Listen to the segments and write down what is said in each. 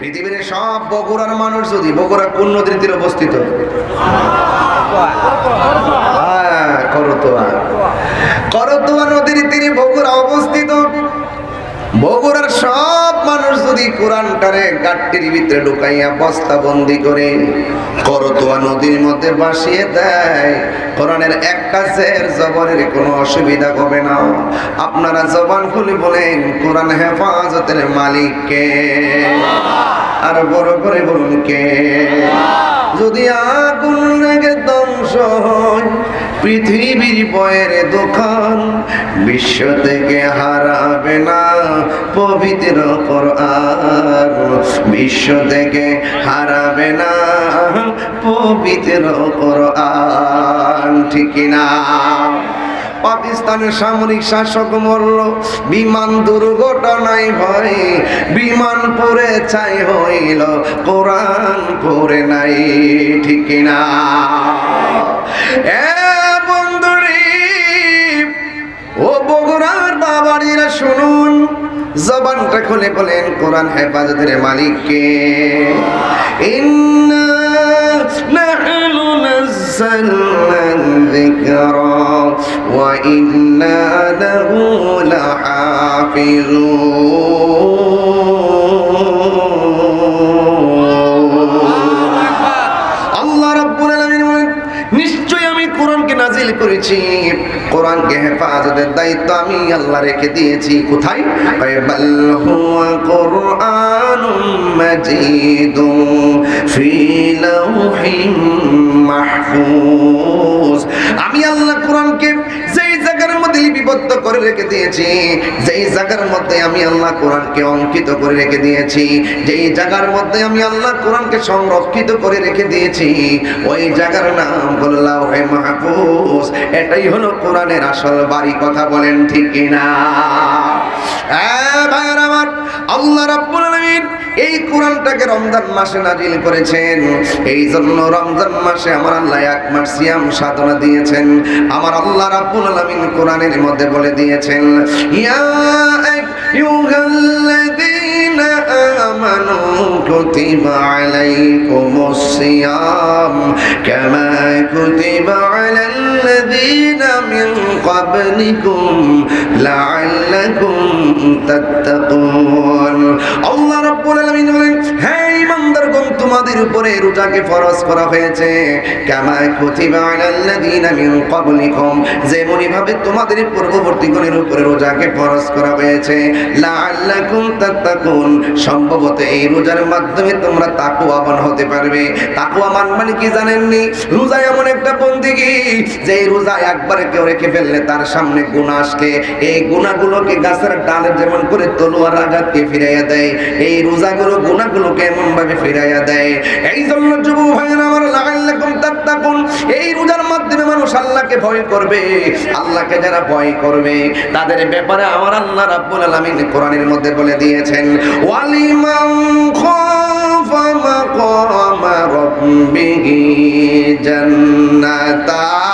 পৃথিবীর সব বগুড়ার মানুষ যদি বগুড়া কোন নদীর তীরে অবস্থিত? হ্যাঁ, করতোয়া। করতোয়া নদীর তীরে বগুড়া অবস্থিত বগুড়ার সব মানুষ যদি কোরআনটারে গাট্টির ভিতরে ঢুকাইয়া বস্তা বন্দি করে করতোয়া নদীর মধ্যে বাসিয়ে দেয়, কোরআনের একটা জের জবরের কোনো অসুবিধা হবে না। আপনারা জবান খুলে বলেন, কোরআন হেফাজতের মালিককে আর বড় করে বলুন কে? যদি হয় পৃথিবীর বয়ের দোকান বিশ্ব থেকে হারাবে না পবিত্র কোরআন। বিশ্ব থেকে হারাবে না পবিত্র কোরআন। ঠিক না পাকিস্তানের সামরিক শাসক মরল, বিমান দুর্ঘটনায় ভয়ে বিমান পড়ে চাই হইল, কোরআন পড়ে নাই, ঠিক না শুনুন। জবানটা খুলে বলেন কোরআন হেফাজতের মালিককে। ইন্না ইন্না নাজিল করেছি। কোরআনকে হেফাজতের দায়িত্ব আমি আল্লাহ রেখে দিয়েছি। কোথায়? আমি আল্লাহ কোরআনকে যেই জায়গার মধ্যে লিপিবদ্ধ করে রেখে দিয়েছি, যেই জায়গার মধ্যে আমি আল্লাহ কোরআনকে অঙ্কিত করে রেখে দিয়েছি, যেই জায়গার মধ্যে আমি আল্লাহ কোরআনকে সংরক্ষিত করে রেখে দিয়েছি, ওই জায়গার নাম মাহফুজ। এটাই হলো কোরআনের আসল বাড়ি, কথা বলেন ঠিক কিনা? হ্যাঁ ভাইয়ার আমার, আল্লাহ রাব্বুল আলামিন এই কোরআনটাকে রমজান মাসে নাজিল করেছেন। এই জন্য রমজান মাসে আমার আল্লাহ এক মাস সিয়াম সাধনা দিয়েছেন। আমার আল্লাহ রাব্বুল আলামিন কোরআনের মধ্যে বলে দিয়েছেন, ইয়া আইয়ুহাল্লাযীনা আমানু কুতিবা আলাইকুমুস সিয়াম কামা কুতিবা আলাল্লাযীনা মিন ক্বাবলিকুম লাআল্লাকুম তাত্তাকুন আল্লাহ রাব্বুল আলামিন বলেন হে ইমানদারগণ তোমাদের উপরে রোজাকে ফরজ করা হয়েছে। কামা কুতিবা আলাল্লাযীনা মিন ক্বাবলিকুম। যেমনি ভাবে তোমাদের পূর্ববর্তীগণের উপরে রোজাকে ফরজ করা হয়েছে, লাআল্লাকুম তাত্তাকুন। সম্ভবত এই রোজার মাধ্যমে তোমরা তাকওয়াবান হতে পারবে। তাকওয়ামান মানে কি জানেননি? রোজা এমন একটা বন্দিগি, যে রোজা একবার কেউ রেখে ফেললে তার সামনে গুনাহ আসলে এই গুনাহগুলোকে গাছের ডালে যেমন করে তলোয়ার আঘাতকে ফিরাইয়া দেয়, এই রোজাগুলো গুনাহগুলোকে এমন ভাবে ফিরাইয়া দেয়। এই জন্য যুব ভাইয়ের আমার লাগাল্লাকুম তাত্তাকুন এই রোজার মাধ্যমে মানুষ আল্লাহকে ভয় করবে, আল্লাহকে যারা ভয় করবে, তাদের ব্যাপারে আমার আল্লাহ রাব্বুল আলামিন কোরআনের মধ্যে বলে দিয়েছেন, ওয়ালিমান খাফা মাকাম রাব্বিহি জান্নাতান।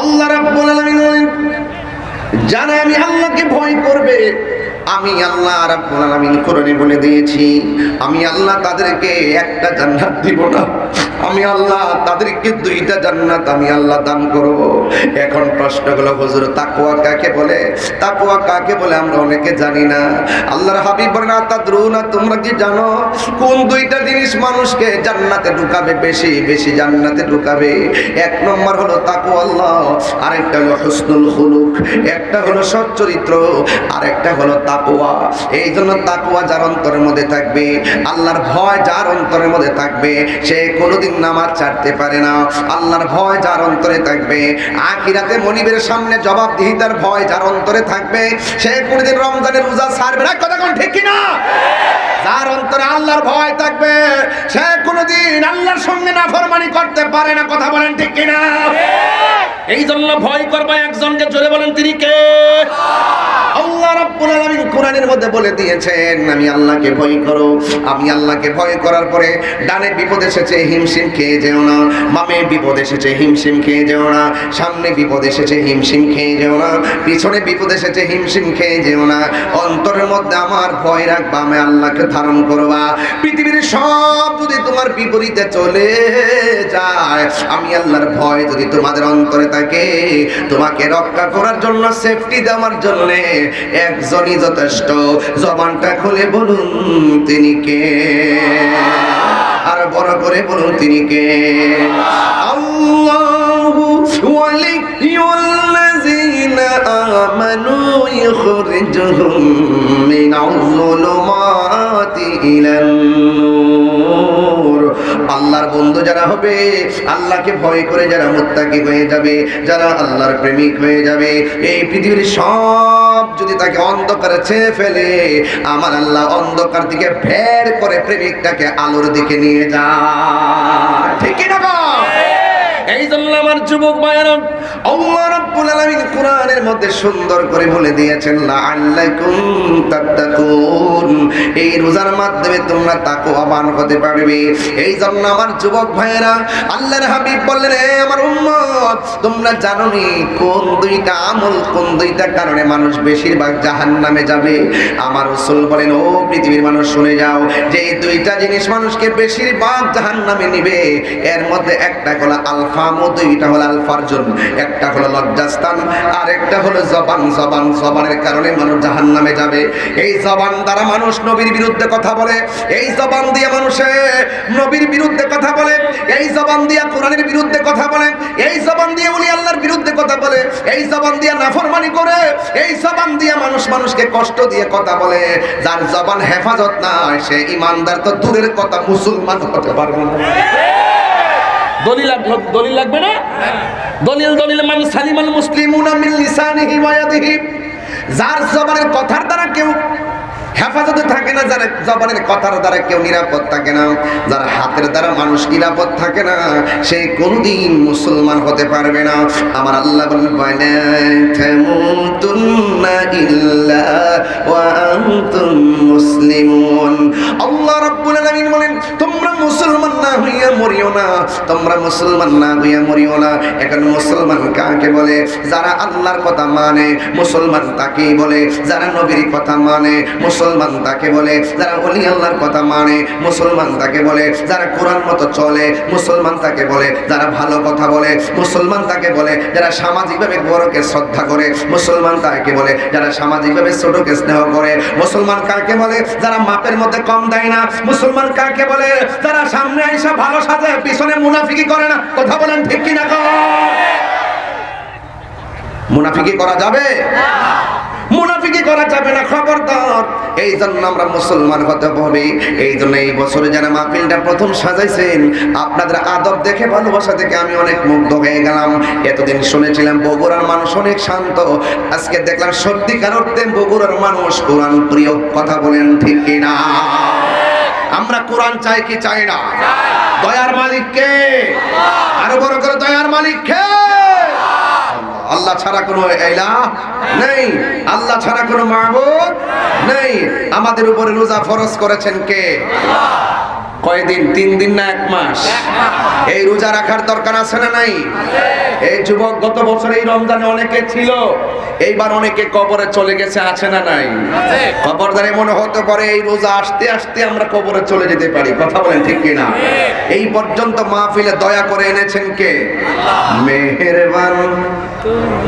আল্লাহ রাব্বুল আলামিন যারা আমি আল্লাহকে ভয় করবে আমি আল্লাহ রাব্বুল আলামিন কোরআনে বলে দিয়েছি আমি আল্লাহ তাদেরকে একটা জান্নাত দিব না। আমি আল্লাহ, তাদেরকে দুইটা জান্নাত আমি আল্লাহ দান করব। এখন প্রশ্ন হলো, হুজুর, তাকওয়া কাকে বলে? তাকওয়া কাকে বলে আমরা অনেকে জানি না। আল্লাহর হাবিব বলেন তাদরুনা তোমরা কি জানো? কোন দুইটা জিনিস মানুষকে জান্নাতে ঢুকাবে, বেশি বেশি জান্নাতে ঢুকাবে? এক নম্বর হলো তাকওয়া আল্লাহ, আরেকটা হলো হুসনুল খুলুক, একটা হলো সৎ চরিত্র, আরেকটা হলো তাকওয়া। এই জন্য তাকওয়া যার অন্তরের মধ্যে থাকবে, আল্লাহর ভয় যার অন্তরের মধ্যে থাকবে, সে কোনোদিন নামাজ ছাড়তে পারে না। আল্লাহর ভয় যার অন্তরে থাকবে। আখিরাতে মনিবের সামনে জবাবদিহিতার ভয় যার অন্তরে থাকবে। সে কোনোদিন রমজানের রোজা ছাড়বে না। কথা কোন ঠিক কিনা? যার অন্তরে আল্লাহর ভয় থাকবে, সে কোনোদিন আল্লাহর সঙ্গে নাফরমানি করতে পারে না। কথা বলেন ঠিক কিনা? এই জন্য ভয় করবা একজনকে। জোরে বলেন, তিনি কে? ভয় করো। আমি আল্লাহকে ভয় করার পরে ডানে বিপদ এসেছে, হিমশিম খেয়ে যেও না। বিপদ এসেছে, হিমশিম খেয়ে যেও না। সামনে বিপদ এসেছে, হিমশিম খেয়ে যেও না। পিছনে বিপদ এসেছে, হিমশিম খেয়ে যেও না। অন্তরের মধ্যে আমার ভয় রাখবা, আমি আল্লাহকে ধারণ করবা। পৃথিবীর সব যদি তোমার বিপরীতে চলে যায়, আমি আল্লাহর ভয় যদি তোমাদের অন্তরে থাকে, তোমাকে রক্ষা করার জন্য সেফটি দেওয়ার জন্য একজনই যথেষ্ট। জবানটা খুলে বলুন তিনি কে? আর বড় করে বলুন তিনি কে? আল্লাহর বন্ধু যারা হবে, আল্লাহকে ভয় করে যারা মুত্তাকি হয়ে যাবে, যারা আল্লাহর প্রেমিক হয়ে যাবে, এই পৃথিবীর সব তাকে অন্ধকারে ছেড়ে ফেলে আমার আল্লাহ অন্ধকার দিকে ফের করে প্রেমিকটাকে আলোর দিকে নিয়ে যা ঠিক না? এই জন্য আমার যুবক ভাইয়েরা, আল্লাহ রাব্বুল আলামিন কোরআনের মধ্যে সুন্দর করে বলে দিয়েছেন লাআল্লাকুম তাত্তাকুন। এই রোজার মাধ্যমে তোমরা তাকওয়াবান হতে পারবে। এই জন্য আমার যুবক ভাইয়েরা, আল্লাহর হাবিব বললেন হে আমার উম্মত, তোমরা জানো নি কোন দুইটা আমল, কোন দুইটা কারণে মানুষ বেশিরভাগ জাহান্নামে যাবে? আমার রাসূল বলেন, ও পৃথিবীর মানুষ, শুনে যাও যে এই দুইটা জিনিস মানুষকে বেশিরভাগ জাহান্নামে নিবে, এর মধ্যে একটা হলো একটা আর একটা হলো জবান জবান কারণে মানুষ যাবে। এই জবান দ্বারা মানুষ নবীর বিরুদ্ধে কথা বলে, এই জবান নবীর বিরুদ্ধে কথা বলে, এই জবান বিরুদ্ধে কথা বলে, এই জবান দিয়ে উলি আল্লাহর বিরুদ্ধে কথা বলে, এই জবান দিয়ে নাফরমানি করে, এই জবান দিয়ে মানুষ মানুষকে কষ্ট দিয়ে কথা বলে। যার জবান হেফাজত নাই, সে ইমানদার তো দূরের কথা, মুসলমান হতে পারবে না। দলিল দলিল লাগবে না? দলিল দলিল মান সালিমাল মুসলিমুনা মিন লিসানিহি ওয়া ইয়াদিহি। যার জবানের কথার দ্বারা কেউ হেফাজতে থাকে না, যারা জবানের কথার দ্বারা কেউ নিরাপদ থাকে না, যার হাতের দ্বারা মানুষ নিরাপদ থাকে না, সে কোনদিন মুসলমান হতে পারবে না। আমার আল্লাহ বলেন মুসলিমুন। আল্লাহ রাব্বুল আলামিন বলেন, তোমরা মরিও না, তোমরা মুসলমান না হইয়া মরিও না। এখন মুসলমান কাকে বলে? যারা আল্লাহর কথা মানে মুসলমান তাকেই বলে। যারা নবীর কথা মানে মুসলমান তাকে বলে। যারা অলি আল্লাহর কথা মানে মুসলমান তাকে বলে। যারা কোরআন মতো চলে, মুসলমান তাকে বলে। যারা ভালো কথা বলে, মুসলমান তাকে বলে। যারা সামাজিকভাবে বড়কে শ্রদ্ধা করে, মুসলমান তাকে বলে। যারা সামাজিকভাবে ছোটকে স্নেহ করে, মুসলমান কাকে বলে? যারা মাপের মধ্যে কম দেয় না, মুসলমান কাকে বলে? যারা সামনে আইসা ভালো সাজে পিছনে মুনাফিকি করে না, কথা বলেন ঠিক মুনাফিকি করা যাবে? মুনাফিকি করা যাবে না, খবরদার। এই জন্য আমরা মুসলমান হতে হবে। এই জন্য এই বছরে মাহফিলটা প্রথম সাজাইছেন। আপনাদের আদব দেখে ভালোবাসা থেকে আমি অনেক মুগ্ধ হয়ে গেলাম। এতদিন শুনেছিলাম বগুড়ার মানুষ অনেক শান্ত। আজকে দেখলাম সত্যিকার অর্থে বগুড়ার মানুষ কোরআন প্রিয়, কথা বলেন ঠিক কিনা? আমরা কোরআন চাই কি চাই না? দয়ার মালিক কে? আরও বড় করে দয়ার মালিক কে? আল্লাহ ছাড়া কোনো এলা নেই। আল্লাহ ছাড়া কোনো মাহবুব নেই। আমাদের উপরে রোজা ফরজ করেছেন কে? কয়দিন? তিন দিন না এক মাস? এই রোজা রাখার দরকার আছে না নাই? এই যুবক গত বছর এই রমজানে অনেকে ছিল এইবার অনেকে কবরে চলে গেছে আছে না নাই? কবরদারে মনে হতে পারে এই রোজা আসতে আসতে আমরা কবরে চলে যেতে পারি কথা বলেন ঠিক কিনা? এই পর্যন্ত মাহফিলে দয়া করে এনেছেন কে? মেহেরবান।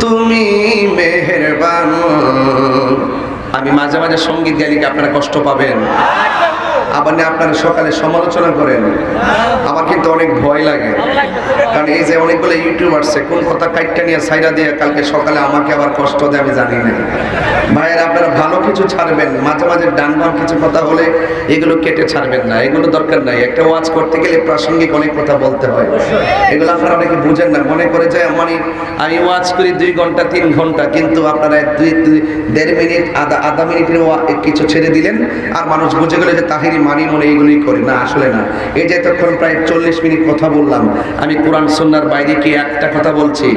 তুমি মেহেরবান। আমি মাঝে মাঝে সংগীত গাইলে কি আপনারা কষ্ট পাবেন? আবার না আপনারা সকালে সমালোচনা করেন। আমার কিন্তু অনেক ভয় লাগে। কারণ এই যে অনেকগুলো ইউটিউব আসছে কোন কথা কাইটটা নিয়ে সাইরা দিয়ে কালকে সকালে আমাকে আবার কষ্ট দেয় আমি জানি না। ভাইয়ের, আপনারা ভালো কিছু ছাড়বেন, মাঝে মাঝে ডান বাম কিছু কথা হলে এগুলো কেটে ছাড়বেন না, এগুলো দরকার নাই। একটা ওয়াজ করতে গেলে প্রাসঙ্গিক অনেক কথা বলতে হয়। এগুলো আপনারা অনেকে বুঝেন না, মনে করে যে মানে আমি ওয়াজ করি দুই ঘণ্টা, তিন ঘণ্টা, কিন্তু আপনারা দুই দেড় মিনিট, আধা আধা মিনিটের কিছু ছেড়ে দিলেন, আর মানুষ বুঝে গেলে যে তাহিরি মানি মনে এইগুলি করি। না, আসলে না। এই যে এতক্ষণ প্রায় চল্লিশ মিনিট কথা বললাম, আমি কোরআন সন্ন্যার বাইরে কি একটা কথা বলছি?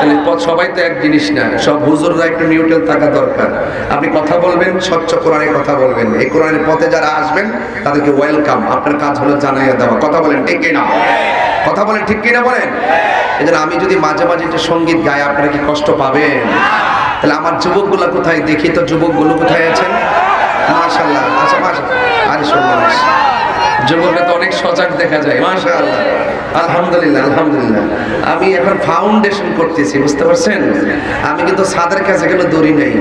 তাহলে সবাই তো এক জিনিস না, সব হুজুররা একটু নিউট্রাল থাকা দরকার। আপনি কথা বলবেন, স্বচ্ছ কোরআনে কথা বলবেন। এই কোরআনের পথে যারা আসবেন, তাদেরকে ওয়েলকাম আপনার কাজ হলো জানাইয়া দেওয়া। কথা বলেন, ঠিক কিনা? কথা বলেন, ঠিক কিনা বলেন? এই আমি যদি মাঝে মাঝে একটু সংগীত গাই, আপনারা কি কষ্ট পাবেন? তাহলে আমার যুবকগুলো কোথায়? দেখি তো যুবকগুলো কোথায় আছেন? মাশাল্লাহ আচ্ছা মাশাল্লাহ আরে সর্বনাশ যুবকরা তো অনেক সজাগ দেখা যায় মাশাআল্লাহ। আলহামদুলিল্লাহ আলহামদুলিল্লাহ। আমি এখন ফাউন্ডেশন করতেছি বুঝতে পারছেন? আমি কিন্তু সাদের কাছে গেলে দড়ি নেই।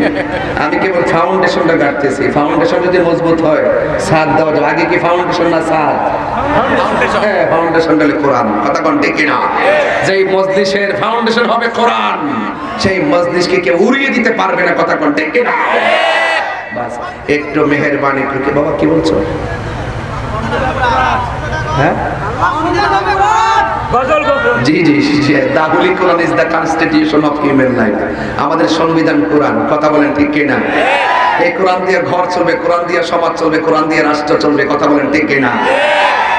আমি কেবল ফাউন্ডেশনটা গাড়তেছি ফাউন্ডেশন যদি মজবুত হয় সাদ দেওয়া যাবে। আগে কি ফাউন্ডেশন না সাদ হ্যাঁ ফাউন্ডেশনটা হলো কোরআন। কথা কোন ঠিক না যেই মজলিসের ফাউন্ডেশন হবে কোরআন। সেই মজলিসকে কেউ উড়িয়ে দিতে পারবে না কথা কোন ঠিক কিনা? বাস একটু মেহেরবানি করে বাবা কি বলছো? হ্যাঁ? জি জি the holy Quran is the constitution of human life আমাদের সংবিধান কোরআন কথা বলেন ঠিক কিনা? এই কোরআন দিয়ে ঘর চলবে কোরআন দিয়ে সমাজ চলবে কোরআন দিয়ে রাষ্ট্র চলবে কথা বলেন ঠিক কিনা?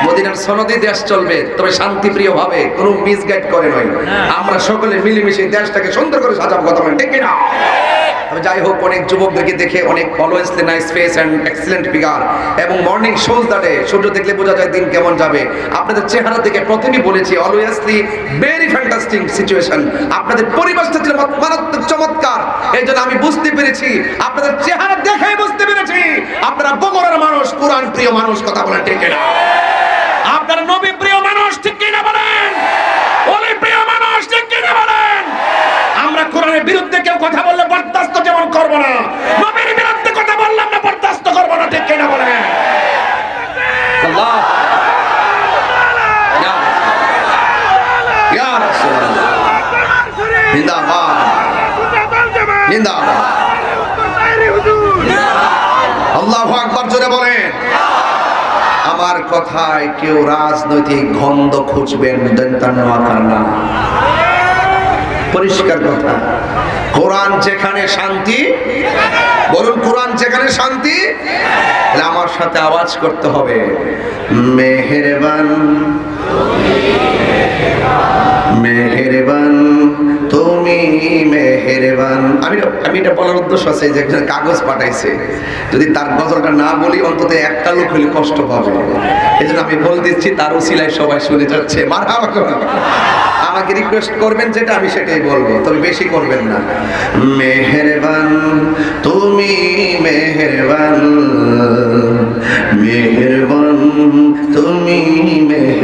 মদিনার সনদী দেশ চলবে, তবে শান্তিপ্রিয় ভাবে কোনো মিসগাইড করে নয়। আমরা সকলে মিলেমিশে দেশটাকে সুন্দর করে সাজাবো, কথা বলেন, ঠিক কিনা? তবে যাই হোক, অনেক যুবকদেরকে দেখে অনেক alwaysly nice face and excellent figure এবং মর্নিং শোজ দাটে সূর্য দেখলে বোঝা যায় দিন কেমন যাবে। আপনাদের চেহারা দেখে প্রথমই বলেছি অলওয়েজলি ভেরি ফ্যান্টাস্টিক সিচুয়েশন আপনাদের পরিবেশটা ছিল মারাত্মক চমৎকার। এই জন্য আমি বুঝতে পেরেছি, আপনাদের চেহারা দেখেই বুঝতে পেরেছি। আপনারা বগরের মানুষ, কোরআন প্রিয় মানুষ, কথা বলেন, ঠিক না আপনার নবী প্রিয় মানুষ ঠিক কিনা বলেন? অলি প্রিয় মানুষ ঠিক কিনা বলেন? আমরা কোরআনের বিরুদ্ধে কেউ কথা বললে বরদাস্ত যেমন করব না। নবীর বিরুদ্ধে কথা বললে আমরা বরদাস্ত করব না ঠিক কিনা বলেন? আল্লাহ। ইয়া ইয়া রাসূলুল্লাহ। জিন্দাবাদ জিন্দাবাদ আল্লাহু আকবার জোরে বলেন। আমার কথায় কেউ রাজনৈতিক গন্ধ খুঁজবেন দেন্তার না পরিষ্কার কথা। কোরআন যেখানে শান্তি, বলুন কোরআন যেখানে শান্তি আমার সাথে আওয়াজ করতে হবে। মেহেরবান মেহেরবান। আমি আমি এটা বলার উদ্দেশ্য আছে যে একজন কাগজ পাঠাইছে। যদি তার গজলটা না বলি, অন্তত একটা লোক হলে কষ্ট পাবে। এই জন্য আমি বল দিচ্ছি তার উসিলায় সবাই শুনে যাচ্ছে। মারা আমাকে রিকোয়েস্ট করবেন যেটা, আমি সেটাই বলব। তবে বেশি করবেন না। মেহেরবান, তুমি মেহেরবান। মেহেরবান, তুমি মেহেরবান।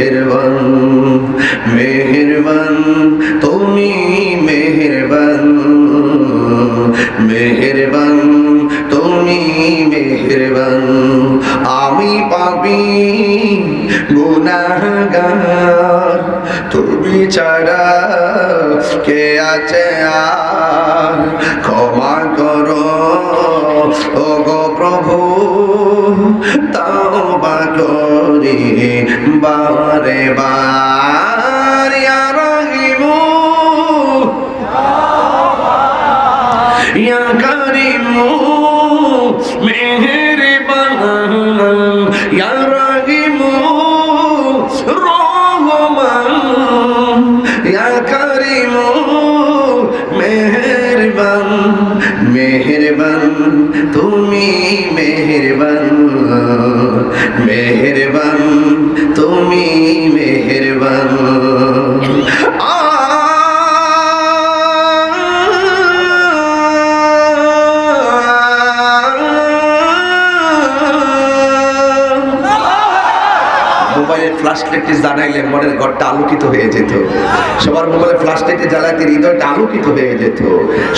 ছাড়া কে আছে আর? ক্ষমা করো। ও গো প্রভু তাও বা করি বারে বার। লাইটটি জ্বালাইলে মনের ঘরটা আলোকিত হয়ে যেত। সবার মোবাইলে ফ্ল্যাশ লাইটটি জ্বালাইতে হৃদয়টা আলোকিত হয়ে যেত।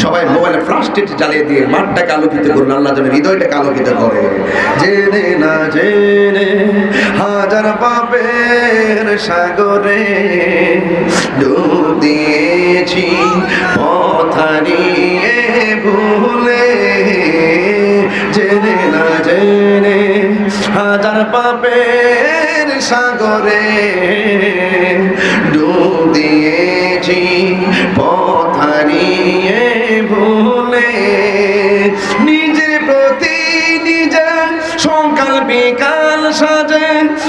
সবাই মোবাইলে লাইট জ্বালিয়ে দিয়ে মাঠটাকে আলোকিত করুন আল্লাহ যেন হৃদয়টাকে আলোকিত করে। জেনে না জেনে হাজার পাপের সাগরে দিয়েছি, পথ হারিয়ে ভুলে। জেনে না জেনে হাজার পাপের সাগরে ডুব দিয়েছি, পথ ভুলে। নিজের প্রতি নিজের সকাল বিকাল সাজে।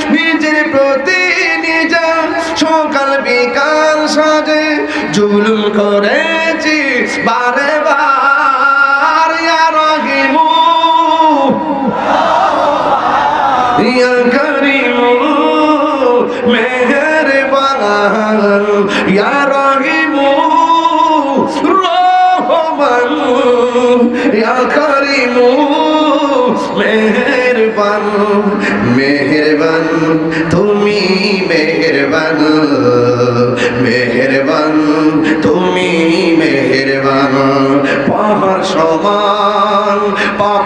নিজের প্রতি নিজের সকাল বিকাল সাজে। জুলুম করেছি বারে বার। মেহেরবান ইয়া রহিমু, রহমান, ইয়া করিমু, মেহেরবান মেহেরবান, তুমি মেহেরবান মেহেরবান, তুমি মেহেরবান, পাহাড় সমান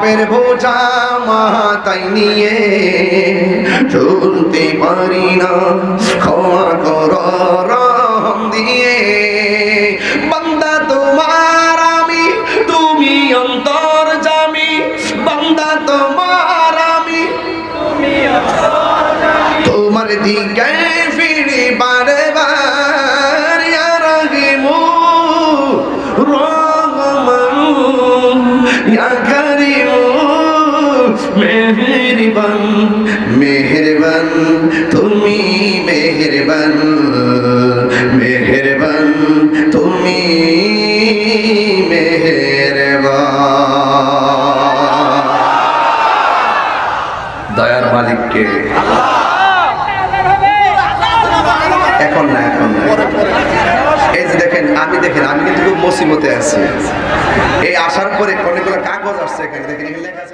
পাপের বোঝা মাথায় নিয়ে চলতে পারি না। ক্ষমা কর, রহম দিয়ে। বান্দা তোমার আমি, তুমি অন্তর জামি। বান্দা তোমার আমি তোমার দিকে মেহেরবান মেহেরবান, তুমি মেহেরবান মেহেরবান, তুমি দয়ার মালিককে। এখন না, এখন এই যে দেখেন, আমি দেখেন, আমি কিন্তু খুব মুসিবতে আছি। এই আসার পরে অনেকগুলো কাগজ আসছে এখানে, দেখেন লেখা আছে।